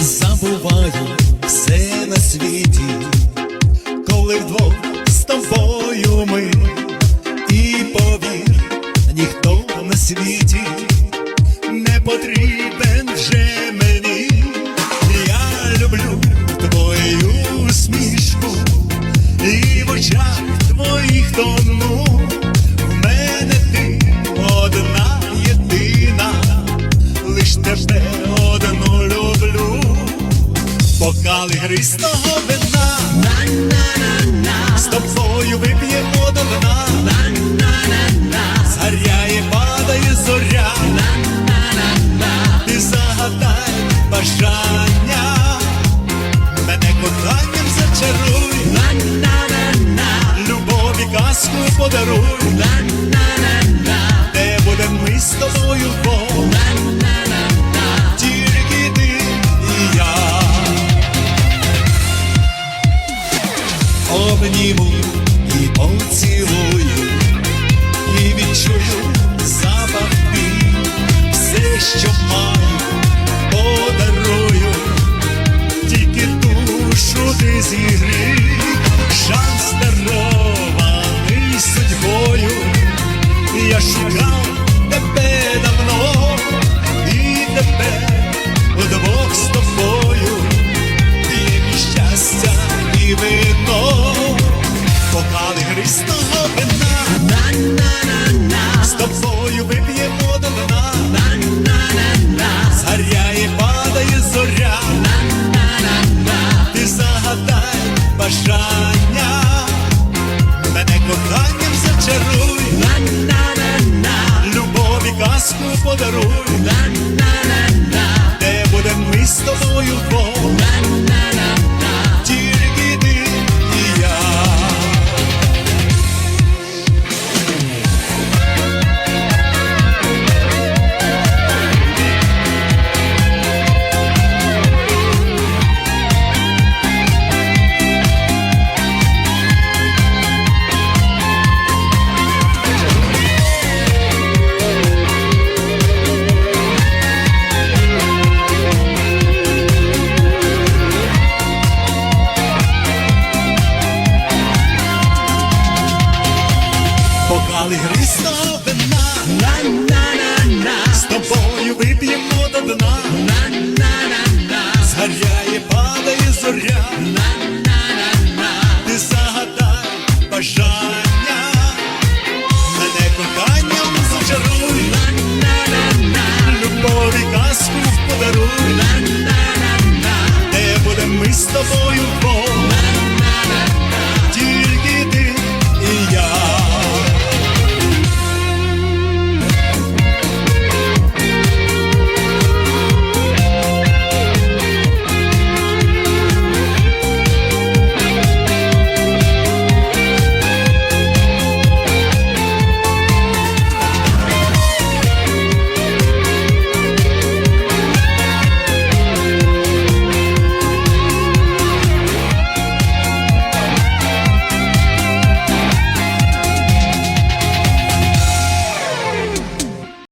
забуваю все на світі, коли вдвох з тобою ми, і повір, ніхто на світі не потрібен вже мені. Я люблю твою усмішку і в очах Бокали гристого вина, з тобою вип'ємо до дна, Заряє, падає зоря, ти загадай бажання, мене коханням зачаруй, любові казку подаруй, Обніму і поцілую, і відчую запах твій, все, що маю, подарую, тільки душу ти зігрій, Грісного вина на на на, З тобою вип'ємо до дна На-на-на-на падає зоря На-на-на-на Ти загадай бажання Мене коханням зачаруй На-на-на-на Любові казку подаруй. На-на-на-на Де будем ми з тобою вдвох?